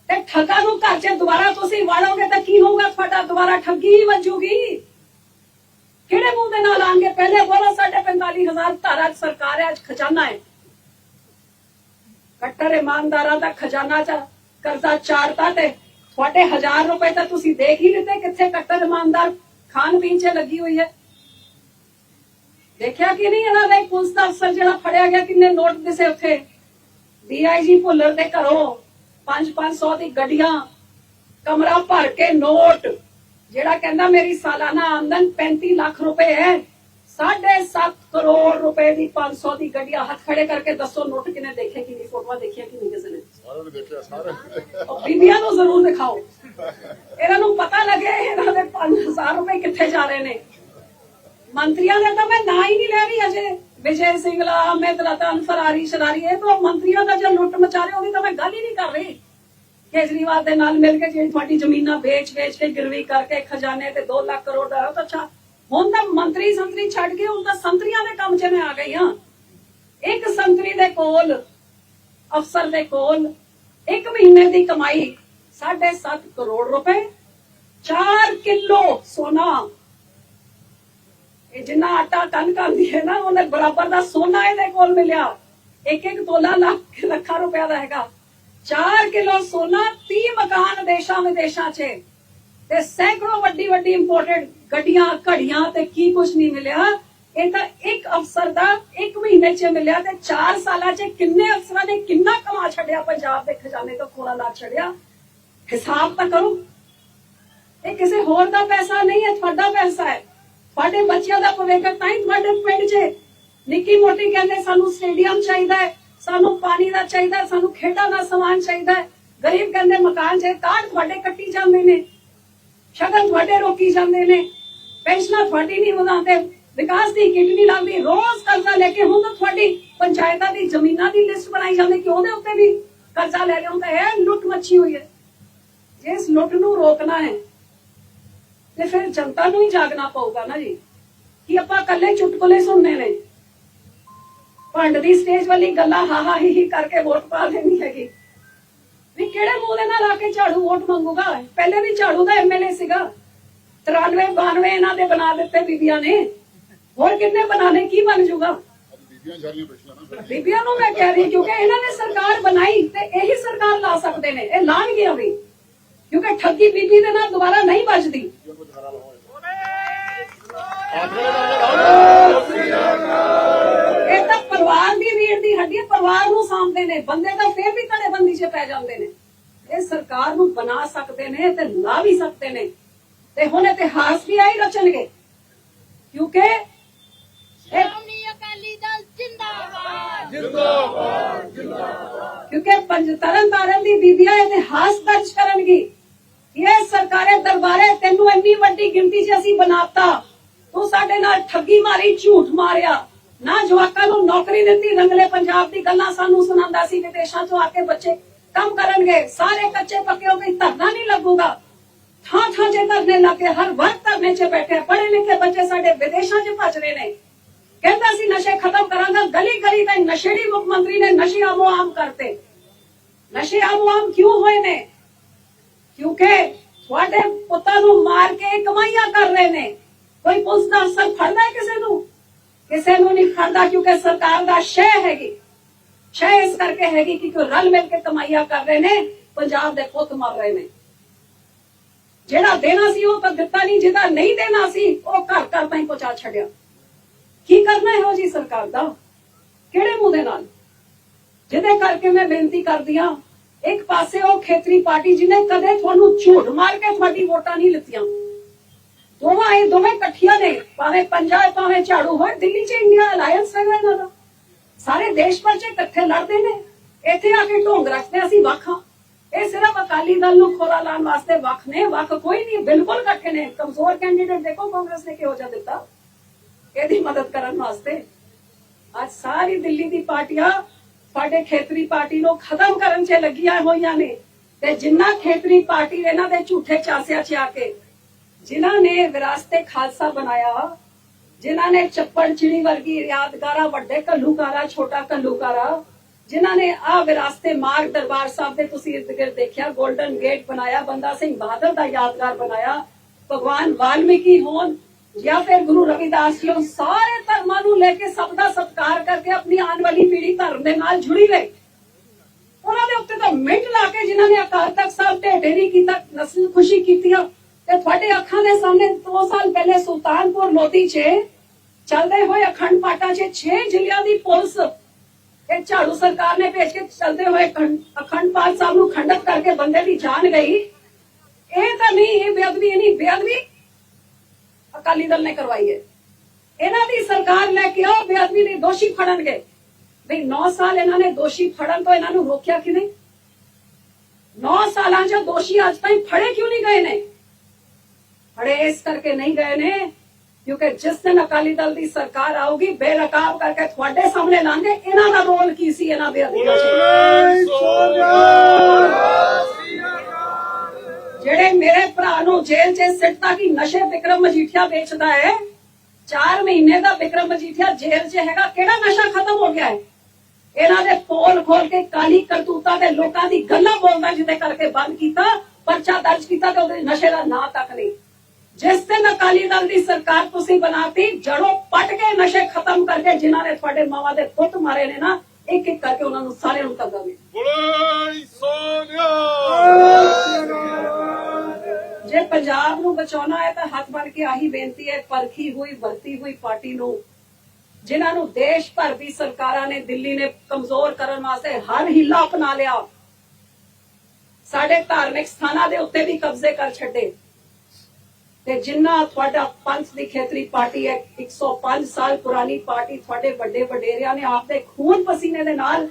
ਤੇ ਠੱਗਾ ਨੂੰ ਘਰ 'ਚ ਦੁਬਾਰਾ ਤੁਸੀਂ ਵਾੜੋਗੇ ਤਾਂ ਕੀ ਹੋਊਗਾ? ਤੁਹਾਡਾ ਦੁਬਾਰਾ ਠੱਗੀ ਹੀ ਵੱਜੂਗੀ। ਕਿਹੜੇ ਮੂੰਹ ਦੇ ਨਾਲ ਆਣਗੇ? ਪਹਿਲੇ ਬੋਲੋ, ਸਾਡੇ 45000 ਧਾਰਾ 'ਚ ਸਰਕਾਰ ਹੈ, ਅੱਜ ਖਜ਼ਾਨਾ ਹੈ। ਕੱਟਰ ਇਮਾਨਦਾਰਾਂ ਦਾ ਖਜ਼ਾਨਾ ਚ ਕਰਜ਼ਾ ਚਾੜਤਾ ਤੇ ਤੁਹਾਡੇ 1000 ਰੁਪਏ ਤਾਂ ਤੁਸੀਂ ਦੇਖ ਹੀ ਲਿੱਤੇ ਕਿੱਥੇ ਕੱਟਰ ਇਮਾਨਦਾਰ ਖਾਣ ਪੀਣ 'ਚ ਲੱਗੀ ਹੋਈ ਹੈ। ਦੇਖਿਆ ਕਿ ਨਹੀਂ ਇਹਨਾਂ ਦਾ ਪੁਲਿਸ ਦਾ ਅਫਸਰ ਜਿਹੜਾ ਫੜਿਆ ਗਿਆ ਕਿੰਨੇ ਨੋਟ ਦਿਸੇ ਉੱਥੇ? ਡੀਆਈਜੀ ਭੁੱਲਰ ਦੇ ਘਰੋਂ 5-500 ਦੀ ਗੱਡੀਆਂ, ਕਮਰਾ ਭਰ ਕੇ ਨੋਟ, ਜਿਹੜਾ ਕਹਿੰਦਾ ਮੇਰੀ ਸਾਲਾਨਾ ਆਮਦਨ 35 ਲੱਖ ਰੁਪਏ ਹੈ 7.5 ਕਰੋੜ ਰੁਪਏ ਦੀ 500 ਦੀ ਗੱਡੀਆਂ ਹੱਥ ਖੜੇ ਕਰਕੇ ਦੱਸੋ ਨੋਟ ਕਿਨੇ ਦੇਖੇ ਕਿ ਨਹੀਂ ਫੋਟੋਆਂ ਦੇਖੀਆਂ ਕਿ ਨਹੀਂ ਕਿਸੇ ਨੇ? ਸਾਰਿਆਂ ਨੇ ਦੇਖਿਆ, ਸਾਰਿਆਂ ਬੀਬੀਆਂ ਨੂੰ ਜ਼ਰੂਰ ਦਿਖਾਓ। ਇਹਨਾਂ ਨੂੰ ਪਤਾ ਲੱਗੇ ਇਹਨਾਂ ਦੇ 5000 ਰੁਪਏ ਕਿੱਥੇ ਜਾ ਰਹੇ ਨੇ। ਮੰਤਰੀਆਂ ਦਾ ਤਾਂ ਮੈਂ ਨਾਂ ਹੀ ਨਹੀਂ ਲੈ ਰਹੀ ਅਜੇ। ਵਿਜੇ ਸਿੰਗਲਾ, ਅਮਿਤ ਰਤਨ, ਫਰਾਰੀ ਸ਼ਰਾਰੀ, ਇਹ ਤਾਂ ਮੰਤਰੀਆਂ ਦਾ ਜੇ ਲੁੱਟ ਮਚਾ ਰਹੇ ਉਹਦੀ ਤਾਂ ਮੈਂ ਗੱਲ ਹੀ ਨਹੀਂ ਕਰ ਰਹੀ। ਕੇਜਰੀਵਾਲ ਦੇ ਨਾਲ ਮਿਲ ਕੇ ਜਿਹੜੀ ਤੁਹਾਡੀ ਜ਼ਮੀਨਾਂ ਵੇਚ-ਵੇਚ ਕੇ ਗਿਰਵੀ ਕਰਕੇ ਖਜ਼ਾਨੇ ਤੇ 2 ਲੱਖ ਕਰੋੜ ਦਾ ਉਹ ਤਾਂ ਅੱਛਾ। ਹੁਣ ਤਾਂ ਮੰਤਰੀ ਸੰਤਰੀ ਛੱਡ ਕੇ ਹੁਣ ਤਾਂ ਸੰਤਰੀਆਂ ਦੇ ਕੰਮ 'ਚ ਮੈਂ ਆ ਗਈ ਹਾਂ। ਇੱਕ ਸੰਤਰੀ ਦੇ ਕੋਲ ਅਫਸਰ ਦੇ ਕੋਲ ਇੱਕ ਮਹੀਨੇ ਦੀ ਕਮਾਈ 7.5 ਕਰੋੜ ਰੁਪਏ 4 ਕਿਲੋ ਸੋਨਾ। ਇਹ ਜਿੰਨਾ ਆਟਾ ਕਣਕ ਆਂਦੀ ਹੈ ਨਾ, ਉਹਨੇ ਬਰਾਬਰ ਦਾ ਸੋਨਾ ਇਹਦੇ ਕੋਲ ਮਿਲਿਆ। ਇੱਕ ਇੱਕ ਤੋਲਾ ਲੱਖ ਲੱਖਾਂ ਰੁਪਇਆ ਦਾ ਹੈਗਾ। 4 ਕਿਲੋ ਸੋਨਾ 30 ਮਕਾਨ ਦੇਸ਼ਾਂ ਵਿਦੇਸ਼ਾਂ 'ਚ। ਤੇ ਸੈਂਕੜੋ ਵੱਡੀ ਵੱਡੀ ਇੰਪੋਰਟਡ ਗੱਡੀਆਂ, ਘੜੀਆਂ ਤੇ ਕੀ ਕੁਝ ਨਹੀਂ ਮਿਲਿਆ। ਇਹ ਤਾਂ ਇੱਕ ਅਫਸਰ ਦਾ ਇੱਕ ਮਹੀਨੇ 'ਚ ਮਿਲਿਆ ਤੇ 4 ਸਾਲਾਂ 'ਚ ਕਿੰਨੇ ਅਫਸਰਾਂ ਨੇ ਕਿੰਨਾ ਕਮਾ ਛੱਡਿਆ ਪੰਜਾਬ ਦੇ ਖਜ਼ਾਨੇ ਤੋਂ ਕੋਲਾ ਲਾ ਛੱਡਿਆ? ਹਿਸਾਬ ਤਾਂ ਕਰੋ। ਇਹ ਕਿਸੇ ਹੋਰ ਦਾ ਪੈਸਾ ਨਹੀਂ ਹੈ, ਤੁਹਾਡਾ ਪੈਸਾ ਹੈ। ਤੁਹਾਡੇ ਬੱਚਿਆਂ ਦਾ ਭਵਿੱਖ ਤਾਂ ਹੀ ਤੁਹਾਡੇ ਪਿੰਡ 'ਚ। ਨਿੱਕੀ ਮੋਟੀ ਕਹਿੰਦੇ ਸਾਨੂੰ ਸਟੇਡੀਅਮ ਚਾਹੀਦਾ ਹੈ, ਸਾਨੂੰ ਪਾਣੀ ਦਾ ਚਾਹੀਦਾ ਸਾਨੂੰ ਖੇਡਾਂ ਦਾ ਸਮਾਨ ਚਾਹੀਦਾ ਹੈ। ਗਰੀਬ ਕਹਿੰਦੇ ਮਕਾਨ ਚਾਹੀਦਾ ਕਾਰਡ ਤੁਹਾਡੇ ਕੱਟੀ ਜਾਂਦੇ ਨੇ, ਸ਼ਗਨ ਤੁਹਾਡੇ ਰੋਕੀ ਜਾਂਦੇ ਨੇ, ਪੈਨਸ਼ਨਾਂ ਤੁਹਾਡੀ ਨਹੀਂ ਵਧਾਉਂਦੇ। ਵਿਕਾਸ ਦੀ ਕਿਟ ਨਹੀਂ ਲਾਉਂਦੀ ਰੋਜ਼ ਕਰਜ਼ਾ ਲੈ ਕੇ ਹੁਣ ਤਾਂ ਤੁਹਾਡੀ ਪੰਚਾਇਤਾਂ ਦੀ ਜ਼ਮੀਨਾਂ ਦੀ ਲਿਸਟ ਬਣਾਈ ਜਾਂਦੀ ਕਿ ਉਹਦੇ ਉੱਤੇ ਵੀ ਕਰਜ਼ਾ ਲੈ ਲਿਆ ਹੁੰਦਾ ਹੈ ਲੁੱਟ ਮੱਛੀ ਹੋਈ ਹੈ ਜੇ ਇਸ ਲੁੱਟ ਨੂੰ ਰੋਕਣਾ ਹੈ ਤੇ ਫਿਰ ਜਨਤਾ ਨੂੰ ਹੀ ਜਾਗਣਾ ਪਊਗਾ ਨਾ ਜੀ ਕਿ ਆਪਾਂ ਇਕੱਲੇ ਚੁਟਕਲੇ ਸੁਣਨੇ ਨੇ ਭੰਡ ਦੀ ਸਟੇਜ ਵਾਲੀ ਗੱਲਾਂ ਹਾ ਹਾ ਹੀ ਹੀ ਕਰਕੇ ਵੋਟ ਪਾ ਦੇਣੀ ਹੈਗੀ ਵੀ ਕਿਹੜੇ ਮੂੰਹ ਦੇ ਨਾਲ ਆ ਕੇ ਝਾੜੂ ਵੋਟ ਮੰਗੂਗਾ ਪਹਿਲੇ ਵੀ ਝਾੜੂ ਦਾ ਐਮਐਲਏ ਸੀਗਾ 93 92 ਇਹਨਾਂ ਦੇ ਬਣਾ ਦਿੱਤੇ ਬੀਬੀਆਂ ਨੇ ਹੋਰ ਕਿੰਨੇ ਬਣਾਣੇ ਕੀ ਬਣ ਜੂਗਾ ਬੀਬੀਆਂ ਬੀਬੀਆਂ ਨੂੰ ਮੈਂ ਕਹਿ ਰਹੀ ਕਿਉਂਕਿ ਇਹਨਾਂ ਨੇ ਸਰਕਾਰ ਬਣਾਈ ਤੇ ਇਹੀ ਸਰਕਾਰ ਲਾ ਸਕਦੇ ਨੇ, ਇਹ ਲਾਣਗੇ ਵੀ ਕਿਉਂਕਿ ਠੱਗੀ ਬੀਬੀ ਦੇ ਨਾਲ ਦੁਬਾਰਾ ਨਹੀਂ ਬਚਦੀ ਇਹ ਤਾਂ ਪਰਿਵਾਰ ਦੀ ਰੀੜ ਦੀ ਹੱਡੀ ਪਰਿਵਾਰ ਨੂੰ ਸਾਂਭਦੇ ਨੇ, ਬੰਦੇ ਤਾਂ ਫੇਰ ਵੀ ਧੜੇਬੰਦੀ 'ਚ ਪੈ ਜਾਂਦੇ ਨੇ। ਇਹ ਸਰਕਾਰ ਨੂੰ ਬਣਾ ਸਕਦੇ ਨੇ ਤੇ ਲਾ ਵੀ ਸਕਦੇ ਨੇ। ਤੇ ਹੁਣ ਇਤਿਹਾਸ ਵੀ ਆਈ ਰਚਣਗੇ, ਕਿਉਂਕਿ ਜਿੰਦਾਬਾਦ ਕਿਉਂਕਿ ਪੰਜ ਤਰਨ ਤਾਰਨ ਦੀ ਬੀਬੀਆਂ ਇਤਿਹਾਸ ਦਰਜ ਕਰਨਗੀ। ਇਹ ਸਰਕਾਰੇ ਦਰਬਾਰੇ, ਤੈਨੂੰ ਇੰਨੀ ਵੱਡੀ ਗਿਣਤੀ 'ਚ ਅਸੀਂ ਬਣਾਤਾ। ਤੂੰ ਸਾਡੇ ਨਾਲ ਠੱਗੀ ਮਾਰੀ, ਝੂਠ ਮਾਰਿਆ। ਨਾ ਜਵਾਕਾਂ ਨੂੰ ਨੌਕਰੀ ਦਿੱਤੀ, ਰੰਗਲੇ ਪੰਜਾਬ ਦੀ ਗੱਲਾਂ ਸਾਨੂੰ ਸੁਣਾਉਂਦਾ ਸੀ, ਵਿਦੇਸ਼ਾਂ 'ਚੋਂ ਆ ਕੇ ਬੱਚੇ ਕੰਮ ਕਰਨਗੇ। ਸਾਰੇ ਕੱਚੇ ਪੱਕੇ ਹੋ ਗਏ ਧਰਨਾ ਨਹੀਂ ਲੱਗੂਗਾ। ਥਾਂ ਥਾਂ ਜੇ ਧਰਨੇ ਲੱਗੇ ਹਰ ਵਕਤ ਧਰਨੇ 'ਚ ਬੈਠੇ ਪੜ੍ਹੇ ਲਿਖੇ ਬੱਚੇ ਸਾਡੇ ਵਿਦੇਸ਼ਾਂ 'ਚ ਭੱਜ ਰਹੇ ਨੇ। ਕਹਿੰਦਾ ਸੀ, ਨਸ਼ੇ ਖਤਮ ਕਰਾਂਗਾ ਗਲੀ ਗਲੀ ਤੇ ਨਸ਼ੇ ਦੀ ਮੁੱਖ ਮੰਤਰੀ ਨੇ ਨਸ਼ੇ ਆਮੋ ਆਮ ਕਰਤੇ। ਨਸ਼ੇ ਆਮੋ ਆਮ ਕਿਉਂ ਹੋਏ ਨੇ? ਕਿਉਂਕਿ ਤੁਹਾਡੇ ਪੁੱਤਾਂ ਨੂੰ ਮਾਰ ਕੇ ਕਮਾਈਆਂ ਕਰ ਰਹੇ ਨੇ। ਕੋਈ ਪੁਲਿਸ ਦਾ ਅਫਸਰ ਫੜਦਾ ਹੈ ਕਿਸੇ ਨੂੰ? ਕਿਸੇ ਨੂੰ ਨਹੀਂ ਫੜਦਾ ਕਿਉਂਕਿ ਸਰਕਾਰ ਦਾ ਸ਼ੈ ਹੈਗੀ। ਸ਼ੈ ਇਸ ਕਰਕੇ ਹੈਗੀ ਕਿ ਕੋਈ ਰਲ ਮਿਲ ਕੇ ਕਮਾਈਆਂ ਕਰ ਰਹੇ ਨੇ, ਪੰਜਾਬ ਦੇ ਪੁੱਤ ਮਰ ਰਹੇ ਨੇ। ਜਿਹੜਾ ਦੇਣਾ ਸੀ ਉਹ ਤਾਂ ਦਿੱਤਾ ਨਹੀਂ, ਜਿਹਦਾ ਨਹੀਂ ਦੇਣਾ ਸੀ, ਉਹ ਘਰ ਘਰ ਤਾਈਂ ਪਹੁੰਚਾ ਛੱਡਿਆ। ਕੀ ਕਰਨਾ ਇਹੋ ਜੀ ਸਰਕਾਰ ਦਾ? ਕਿਹੜੇ ਮੂੰਹ ਦੇ ਨਾਲ? ਜਿਹਦੇ ਕਰਕੇ ਮੈਂ ਬੇਨਤੀ ਕਰਦੀ ਆ ਇੱਕ ਪਾਸੇ ਉਹ ਖੇਤਰੀ ਪਾਰਟੀ ਜਿਹਨੇ ਕਦੇ ਤੁਹਾਨੂੰ ਝੂਠ ਮਾਰ ਕੇ ਤੁਹਾਡੀ ਵੋਟਾਂ ਨਹੀਂ ਲਿੱਤੀਆਂ। ਦੋਵਾਂ ਇਹ ਦੋਵੇਂ ਇਕੱਠੀਆਂ ਨੇ, ਭਾਵੇਂ ਪੰਜਾਬ, ਭਾਵੇਂ ਝਾੜੂ ਹੋਏ ਦਿੱਲੀ 'ਚ ਇੰਡੀਆ ਅਲਾਈਅੰਸ ਹੈਗਾ ਇਹਨਾਂ ਦਾ। ਸਾਰੇ ਦੇਸ਼ ਭਰ 'ਚ ਇਕੱਠੇ ਲੜਦੇ ਨੇ। ਇੱਥੇ ਆ ਕੇ ਢੋਂਗ ਰੱਖਦੇ ਅਸੀਂ ਵਾਖਾਂ ਇਹ ਸਿਰਫ ਅਕਾਲੀ ਦਲ ਨੂੰ ਖੋਰਾ ਲਾਉਣ ਵਾਸਤੇ ਵੱਖ ਨੇ, ਵੱਖ ਕੋਈ ਨਹੀਂ, ਬਿਲਕੁਲ ਇਕੱਠੇ ਨੇ। ਕਮਜ਼ੋਰ ਕੈਂਡੀਡੇਟ ਦੇਖੋ, ਕਾਂਗਰਸ ਨੇ ਕਿਹੋ ਜਿਹਾ ਦਿੱਤਾ। ਇਹਦੀ ਮਦਦ ਕਰਨ ਵਾਸਤੇ? ਅੱਜ ਸਾਰੀ ਦਿੱਲੀ ਦੀ ਪਾਰਟੀਆਂ ਸਾਡੇ ਖੇਤਰੀ ਪਾਰਟੀ ਨੂੰ ਖਤਮ ਕਰਨ 'ਚ ਲੱਗੀਆਂ ਹੋਈਆਂ ਨੇ ਤੇ ਜਿੰਨਾ ਖੇਤਰੀ ਪਾਰਟੀ ਇਹਨਾਂ ਦੇ ਝੂਠੇ ਚਾਸਿਆਂ 'ਚ ਆ ਕੇ, ਜਿਨ੍ਹਾਂ ਨੇ ਵਿਰਾਸਤੇ ਖਾਲਸਾ ਬਣਾਇਆ, ਜਿਨ੍ਹਾਂ ਨੇ ਚੱਪੜ ਚਿੜੀ ਵਰਗੀ ਯਾਦਗਾਰਾਂ, ਵੱਡੇ ਕੱਲੂਕਾਰਾ ਛੋਟਾ ਕੱਲੂਕਾਰਾ ਜਿਨ੍ਹਾਂ ਨੇ ਆ ਵਿਰਾਸਤੇ ਮਾਰਗ ਦਰਬਾਰ ਸਾਹਿਬ ਦੇ ਤੁਸੀਂ ਇਰਦ ਗਿਰਦ ਦੇਖਿਆ 골ਡਨ ਗੇਟ ਬਣਾਇਆ, ਬੰਦਾ ਸਿੰਘ ਬਹਾਦਰ ਦਾ ਯਾਦਗਾਰ ਬਣਾਇਆ, ਭਗਵਾਨ ਵਾਲਮੀਕੀ ਹੋਣ ਜਾਂ ਫਿਰ ਗੁਰੂ ਰਵਿਦਾਸ ਜੀ ਹੋਣ ਸਾਰੇ ਧਰਮਾਂ ਨੂੰ ਲੈ ਕੇ ਸਭ ਦਾ ਸਤਿਕਾਰ ਕਰਕੇ ਆਪਣੀ ਆਉਣ ਵਾਲੀ ਪੀੜ੍ਹੀ ਧਰਮ ਦੇ ਨਾਲ ਜੁੜੀ ਰਹੀ। ਉਹਨਾਂ ਦੇ ਉੱਤੇ ਤਾਂ ਮਿੰਟ ਲਾ ਕੇ ਜਿਨ੍ਹਾਂ ਨੇ ਅਕਾਲ ਤਖਤ ਸਾਹਿਬ ਢੇਡੇ ਨਹੀਂ ਕੀਤਾ, ਨਸਲ ਖੁਸ਼ੀ ਕੀਤੀਆਂ ਤੇ ਤੁਹਾਡੇ ਅੱਖਾਂ ਦੇ ਸਾਹਮਣੇ 2 ਸਾਲ ਪਹਿਲੇ ਸੁਲਤਾਨਪੁਰ ਲੋਧੀ 'ਚ ਚੱਲਦੇ ਹੋਏ ਅਖੰਡ ਪਾਠਾਂ 'ਚ 6 ਜ਼ਿਲ੍ਹਿਆਂ ਦੀ ਪੁਲਿਸ ਇਹ ਝਾੜੂ ਸਰਕਾਰ ਨੇ ਭੇਜ ਕੇ ਚੱਲਦੇ ਹੋਏ ਅਖੰਡ ਅਖੰਡ ਪਾਠ ਸਾਹਿਬ ਨੂੰ ਖੰਡਿਤ ਕਰਕੇ ਬੰਦੇ ਦੀ ਜਾਨ ਗਈ। ਇਹ ਤਾਂ ਨਹੀਂ, ਇਹ ਬੇਅਦਬੀ ਨਹੀਂ, ਬੇਅਦਬੀ ਅਕਾਲੀ ਦਲ ਨੇ ਕਰਵਾਈ ਹੈ। ਇਹਨਾਂ ਦੀ ਸਰਕਾਰ ਲੈ ਕੇ ਆਓ ਬੇਅਦਬੀ ਦੇ ਦੋਸ਼ੀ ਫੜਨਗੇ। ਵੀ 9 ਸਾਲ ਇਹਨਾਂ ਨੇ ਦੋਸ਼ੀ ਫੜਨ ਤੋਂ ਇਹਨਾਂ ਨੂੰ ਰੋਕਿਆ ਕਿ ਨਹੀਂ? 9 ਸਾਲਾਂ 'ਚ ਦੋਸ਼ੀ ਅੱਜ ਤਾਈਂ ਫੜੇ ਕਿਉਂ ਨਹੀਂ ਗਏ ਨੇ? ਫੜੇ ਇਸ ਕਰਕੇ ਨਹੀਂ ਗਏ ਨੇ ਕਿਉਂਕਿ ਜਿਸ ਦਿਨ ਅਕਾਲੀ ਦਲ ਦੀ ਸਰਕਾਰ ਆਊਗੀ ਬੇਨਕਾਬ ਕਰਕੇ ਤੁਹਾਡੇ ਸਾਹਮਣੇ ਲਾਂਗੇ ਇਹਨਾਂ ਦਾ ਰੋਲ ਕੀ ਸੀ ਇਹਨਾਂ ਦੇ ਅਧੀਨਾਂ 'ਚ ਜਿਹੜੇ ਮੇਰੇ ਭਰਾ ਨੂੰ ਜੇਲ੍ਹ 'ਚ ਸਿੱਟਦਾ ਕਿ ਨਸ਼ੇ ਵਿਕਰਮ ਮਜੀਠੀਆ ਵੇਚਦਾ ਹੈ 4 ਮਹੀਨੇ ਦਾ ਵਿਕਰਮ ਮਜੀਠੀਆ ਜੇਲ੍ਹ 'ਚ ਹੈਗਾ ਕਿਹੜਾ ਨਸ਼ਾ ਖਤਮ ਹੋ ਗਿਆ ਹੈ? ਇਹਨਾਂ ਦੇ ਪੋਲ ਖੋਲ ਕੇ ਕਾਲੀ ਕਰਤੂਤਾਂ ਦੇ ਲੋਕਾਂ ਦੀ ਗੱਲਾਂ ਬੋਲਦਾ ਜਿਹਦੇ ਕਰਕੇ ਬੰਦ ਕੀਤਾ ਪਰਚਾ ਦਰਜ ਕੀਤਾ ਤੇ ਉਹਦੇ ਨਸ਼ੇ ਦਾ ਨਾਂ ਤੱਕ ਨਹੀਂ। ਜਿਸ ਦਿਨ ਅਕਾਲੀ ਦਲ ਦੀ ਸਰਕਾਰ ਤੁਸੀਂ ਬਣਾਤੀ ਜੜੋਂ ਪੱਟ ਕੇ ਨਸ਼ੇ ਖਤਮ ਕਰਕੇ ਜਿਨ੍ਹਾਂ ਨੇ ਤੁਹਾਡੇ ਮਾਵਾਂ ਦੇ ਪੁੱਤ ਮਾਰੇ ਨੇ ਨਾ ਇੱਕ ਇੱਕ ਕਰਕੇ ਉਹਨਾਂ ਨੂੰ ਸਾਰਿਆਂ ਨੂੰ ਬੋਲੇ ਸੋਨਿਆ! ਜੇ ਪੰਜਾਬ ਨੂੰ ਬਚਾਉਣਾ ਹੈ ਤਾਂ ਹੱਥ ਬਣ ਕੇ ਆਹੀ ਬੇਨਤੀ ਹੈ, ਪਰਖੀ ਹੋਈ, ਵਰਤੀ ਹੋਈ ਪਾਰਟੀ ਨੂੰ। ਜਿਨ੍ਹਾਂ ਨੂੰ ਦੇਸ਼ ਭਰ ਦੀ ਸਰਕਾਰਾਂ ਨੇ, ਦਿੱਲੀ ਨੇ ਕਮਜ਼ੋਰ ਕਰਨ ਵਾਸਤੇ ਹਰ ਹਿੱਲਾ ਅਪਣਾ ਲਿਆ। ਸਾਡੇ ਧਾਰਮਿਕ ਸਥਾਨਾਂ ਦੇ ਉੱਤੇ ਵੀ ਕਬਜ਼ੇ ਕਰ ਛੱਡੇ। ਤੇ ਜਿੰਨਾ ਤੁਹਾਡਾ ਪੰਥ ਦੀ ਖੇਤਰੀ ਪਾਰਟੀ ਹੈ 105 ਸਾਲ ਪੁਰਾਣੀ ਪਾਰਟੀ ਤੁਹਾਡੇ ਵੱਡੇ ਵਡੇਰਿਆਂ ਨੇ ਆਪਦੇ ਖੂਨ ਪਸੀਨੇ ਦੇ ਨਾਲ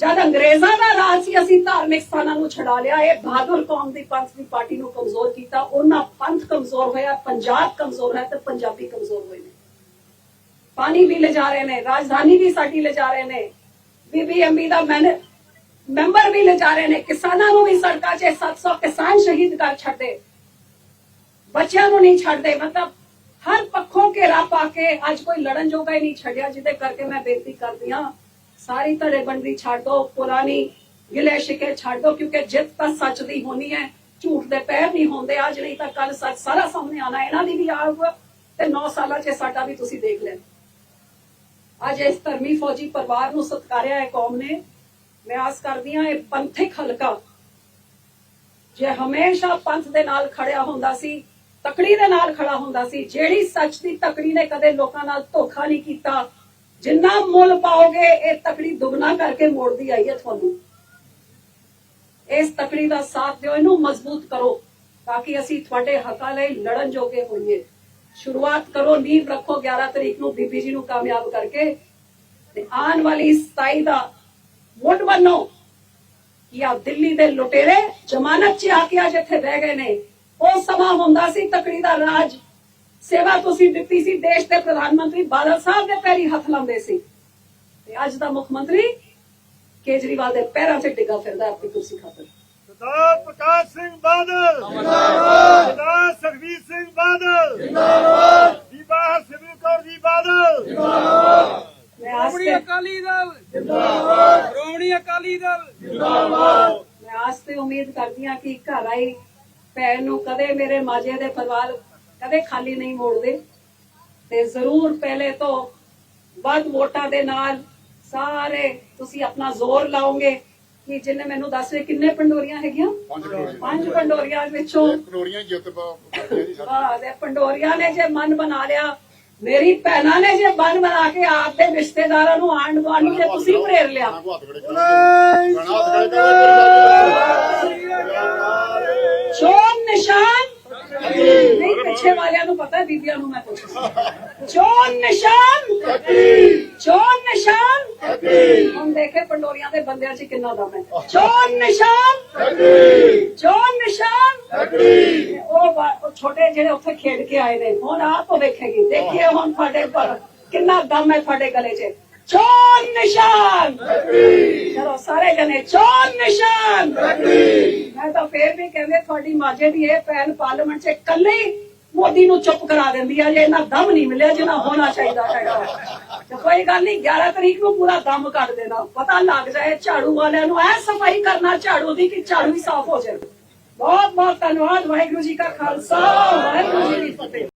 ਜਦ ਅੰਗਰੇਜ਼ਾਂ ਦਾ ਰਾਜ ਸੀ, ਅਸੀਂ ਧਾਰਮਿਕ ਸਥਾਨਾਂ ਨੂੰ ਛਡਾ ਲਿਆ। ਇਹ ਬਹਾਦਰ ਕੌਮ ਦੀ ਪੰਥ ਦੀ ਪਾਰਟੀ ਨੂੰ ਕਮਜ਼ੋਰ ਕੀਤਾ। ਉਹਨਾਂ ਪੰਥ ਕਮਜ਼ੋਰ ਹੋਇਆ, ਪੰਜਾਬ ਕਮਜ਼ੋਰ ਹੈ ਤੇ ਪੰਜਾਬੀ ਕਮਜ਼ੋਰ ਹੋਏ ਨੇ। ਪਾਣੀ ਵੀ ਲੈ ਜਾ ਰਹੇ ਨੇ, ਰਾਜਧਾਨੀ ਵੀ ਸਾਡੀ ਲੈ ਜਾ ਰਹੇ ਨੇ। ਬੀਬੀਐਮਬੀ ਦਾ ਮੈਨੇ, ਮੈਂਬਰ ਵੀ ਲੈ ਜਾ ਰਹੇ ਨੇ। ਕਿਸਾਨਾਂ ਨੂੰ ਵੀ ਸੜਕਾਂ 'ਚ 700 ਕਿਸਾਨ ਸ਼ਹੀਦ ਕਰ ਛੱਡੇ ਬੱਚਿਆਂ ਨੂੰ ਨਹੀਂ ਛੱਡਦੇ। ਮਤਲਬ ਹਰ ਪੱਖੋਂ ਘੇਰਾ ਪਾ ਕੇ ਅੱਜ ਕੋਈ ਲੜਨ ਜੋਗਾ ਹੀ ਨਹੀਂ ਛੱਡਿਆ, ਜਿਹਦੇ ਕਰਕੇ ਮੈਂ ਬੇਨਤੀ ਕਰਦੀ ਹਾਂ ਸਾਰੀ ਧੜੇਬੰਦੀ ਛੱਡ ਦੋ, ਪੁਰਾਣੀ ਗਿਲੇ ਸ਼ਿਕੇ ਛੱਡ ਦੋ, ਕਿਉਂਕਿ ਜਿੱਤ ਤਾਂ ਸੱਚ ਦੀ ਹੋਣੀ ਹੈ। ਝੂਠ ਦੇ ਪੈਰ ਨਹੀਂ ਹੁੰਦੇ, ਅੱਜ ਨਹੀਂ ਤਾਂ ਕੱਲ ਸੱਚ ਸਾਰਾ ਸਾਹਮਣੇ ਆਣਾ ਇਹਨਾਂ ਦੀ ਵੀ ਆਊਗਾ ਤੇ 9 ਸਾਲਾਂ 'ਚ ਸਾਡਾ ਵੀ ਤੁਸੀਂ ਦੇਖ ਲੈਣਾ ਅੱਜ ਇਸ ਧਰਮੀ ਫੌਜੀ ਪਰਿਵਾਰ ਨੂੰ ਸਤਿਕਾਰਿਆ ਹੈ ਕੌਮ ਨੇ। ਮੈਂ ਆਸ ਕਰਦੀ ਹਾਂ ਇਹ ਪੰਥਕ ਹਲਕਾ, ਜੇ ਹਮੇਸ਼ਾ ਪੰਥ ਦੇ ਨਾਲ ਖੜਿਆ ਹੁੰਦਾ ਸੀ, ਤਕੜੀ ਦੇ ਨਾਲ ਖੜਾ ਹੁੰਦਾ ਸੀ, ਜਿਹੜੀ ਸੱਚ ਦੀ ਤਕੜੀ ਨੇ ਕਦੇ ਲੋਕਾਂ ਨਾਲ ਧੋਖਾ ਨਹੀਂ ਕੀਤਾ ਜਿੰਨਾ ਮੁੱਲ ਪਾਓਗੇ, ਇਹ ਤਕੜੀ ਦੁਗਣਾ ਕਰਕੇ ਮੋੜਦੀ ਆਈ ਹੈ ਤੁਹਾਨੂੰ। ਇਸ ਤਕੜੀ ਦਾ ਸਾਥ ਦਿਓ, ਇਹਨੂੰ ਮਜ਼ਬੂਤ ਕਰੋ, ਤਾਂ ਕਿ ਅਸੀਂ ਤੁਹਾਡੇ ਹੱਕਾਂ ਲਈ ਲੜਨ ਜੋਗੇ ਹੋਈਏ। ਸ਼ੁਰੂਆਤ ਕਰੋ, ਨੀਂਹ ਰੱਖੋ 11 ਤਰੀਕ ਨੂੰ ਬੀਬੀ ਜੀ ਨੂੰ ਕਾਮਯਾਬ ਕਰਕੇ। ਤੇ ਆਉਣ ਵਾਲੀ 27 ਦਾ ਵੋਟ ਬਣੋ ਕਿ ਆ ਦਿੱਲੀ ਦੇ ਲੁਟੇਰੇ ਜ਼ਮਾਨਤ 'ਚ ਆ ਕੇ ਅੱਜ ਇੱਥੇ ਬਹਿ ਗਏ ਨੇ। ਉਹ ਸਮਾਂ ਹੁੰਦਾ ਸੀ ਤਕੜੀ ਦਾ ਰਾਜ ਸੇਵਾ ਤੁਸੀਂ ਦਿੱਤੀ ਸੀ ਦੇਸ਼ ਦੇ ਪ੍ਰਧਾਨ ਮੰਤਰੀ ਬਾਦਲ ਸਾਹਿਬ ਦੇ ਪੈਰੀ ਹੱਥ ਲਾਉਂਦੇ ਸੀ। ਤੇ ਅੱਜ ਦਾ ਮੁੱਖ ਮੰਤਰੀ ਕੇਜਰੀਵਾਲ ਦੇ ਪੈਰਾਂ 'ਚ ਡਿੱਗਾ ਫਿਰਦਾ ਆਪਣੀ ਕੁਰਸੀ ਖਾਤਰ। ਸਰਦਾਰ ਪ੍ਰਕਾਸ਼ ਸਿੰਘ ਬਾਦਲ। ਜਿੰਦਾਬਾਦ। ਸਰਦਾਰ ਸੁਖਬੀਰ ਸਿੰਘ ਬਾਦਲ। ਜਿੰਦਾਬਾਦ। ਬੀਬਾ ਸਿਮਰਨ ਕੌਰ ਜੀ ਬਾਦਲ। ਮੈਂ ਆਸ ਸ਼੍ਰੋਮਣੀ ਤੇ ਅਕਾਲੀ ਦਲ। ਜਿੰਦਾਬਾਦ। ਸ਼੍ਰੋਮਣੀ ਅਕਾਲੀ ਦਲ। ਮੈਂ ਆਸ ਤੇ ਉਮੀਦ ਕਰਦੀ ਹਾਂ ਕਿ ਘਰ ਆਈ ਭੈਣ ਨੂੰ ਕਦੇ ਮੇਰੇ ਮਾਜੇ ਦੇ ਪਰਿਵਾਰ ਕਦੇ ਖਾਲੀ ਨਹੀਂ ਮੋੜਦੇ। ਤੇ ਜ਼ਰੂਰ ਪਹਿਲੇ ਤੋਂ ਵੱਧ ਵੋਟਾਂ ਦੇ ਨਾਲ ਸਾਰੇ ਤੁਸੀਂ ਆਪਣਾ ਜ਼ੋਰ ਲਾਓਗੇ ਕਿ ਜਿੰਨੇ ਮੈਨੂੰ ਦੱਸ ਰਹੇ ਕਿੰਨੇ ਪੰਡੋਰੀਆਂ ਹੈਗੀਆਂ? ਪੰਜ ਪੰਡੋਰੀਆਂ। ਵਿੱਚੋਂ ਕਨੋਰੀਆਂ ਜਿੱਤ ਵਾਹ ਦੇ ਪੰਡੋਰੀਆਂ ਨੇ ਜੇ ਮਨ ਬਣਾ ਲਿਆ ਮੇਰੀ ਭੈਣਾਂ ਨੇ ਜੇ ਮਨ ਬਣਾ ਕੇ ਆਪ ਦੇ ਰਿਸ਼ਤੇਦਾਰਾਂ ਨੂੰ ਆਂਢ ਗੁਆਂਢ ਨੂੰ ਜੇ ਤੁਸੀਂ ਪ੍ਰੇਰ ਲਿਆ। ਚੋਣ ਨਿਸ਼ਾਨ ਨਹੀਂ, ਪਿੱਛੇ ਵਾਲਿਆਂ ਨੂੰ ਪਤਾ ਬੀਬੀਆਂ ਨੂੰ ਮੈਂ ਪੁੱਛਦਾ ਚੋਣ ਨਿਸ਼ਾਨ! ਚੋਣ ਨਿਸ਼ਾਨ! ਹੁਣ ਦੇਖੇ ਪੰਡੋਰੀਆਂ ਦੇ ਬੰਦਿਆਂ 'ਚ ਕਿੰਨਾ ਦਮ ਹੈ। ਚੋਣ ਨਿਸ਼ਾਨ! ਚੋਣ ਨਿਸ਼ਾਨ! ਉਹ ਉਹ ਛੋਟੇ ਜਿਹੜੇ ਉੱਥੇ ਖੇਡ ਕੇ ਆਏ ਨੇ, ਹੁਣ ਆਪ ਵੇਖੇਗੀ। ਦੇਖੀਏ ਹੁਣ ਤੁਹਾਡੇ ਪਰ ਕਿੰਨਾ ਦਮ ਹੈ ਤੁਹਾਡੇ ਗਲੇ 'ਚ। ਚੋਣ ਨਿਸ਼ਾਨ। ਚਲੋ ਸਾਰੇ ਜਣੇ, ਚੋਣ ਨਿਸ਼ਾਨ। ਮੈਂ ਤਾਂ ਫੇਰ ਵੀ ਕਹਿੰਦੇ, ਤੁਹਾਡੀ ਮਾਜੇ ਦੀ ਇਹ ਪੈਨ ਪਾਰਲੀਮੈਂਟ 'ਚ ਇਕੱਲੇ ਮੋਦੀ ਨੂੰ ਚੁੱਪ ਕਰਾ ਦਿੰਦੀ ਆ, ਜੇ ਇਹਨਾਂ ਦਮ ਨਹੀਂ ਮਿਲਿਆ ਜਿੰਨਾ ਹੋਣਾ ਚਾਹੀਦਾ ਹੈਗਾ। ਤੇ ਕੋਈ ਗੱਲ ਨਹੀਂ 11 ਤਰੀਕ ਨੂੰ ਪੂਰਾ ਦਮ ਕੱਢ ਦੇਣਾ। ਪਤਾ ਲੱਗ ਜਾਏ ਝਾੜੂ ਵਾਲਿਆਂ ਨੂੰ ਐ ਸਫ਼ਾਈ ਕਰਨਾ ਝਾੜੂ ਦੀ ਕਿ ਝਾੜੂ ਹੀ ਸਾਫ਼ ਹੋ ਜਾਵੇ ਬਹੁਤ ਬਹੁਤ ਧੰਨਵਾਦ, ਵਾਹਿਗੁਰੂ ਜੀ ਕਾ ਖਾਲਸਾ, ਵਾਹਿਗੁਰੂ ਜੀ ਕੀ ਫਤਿਹ।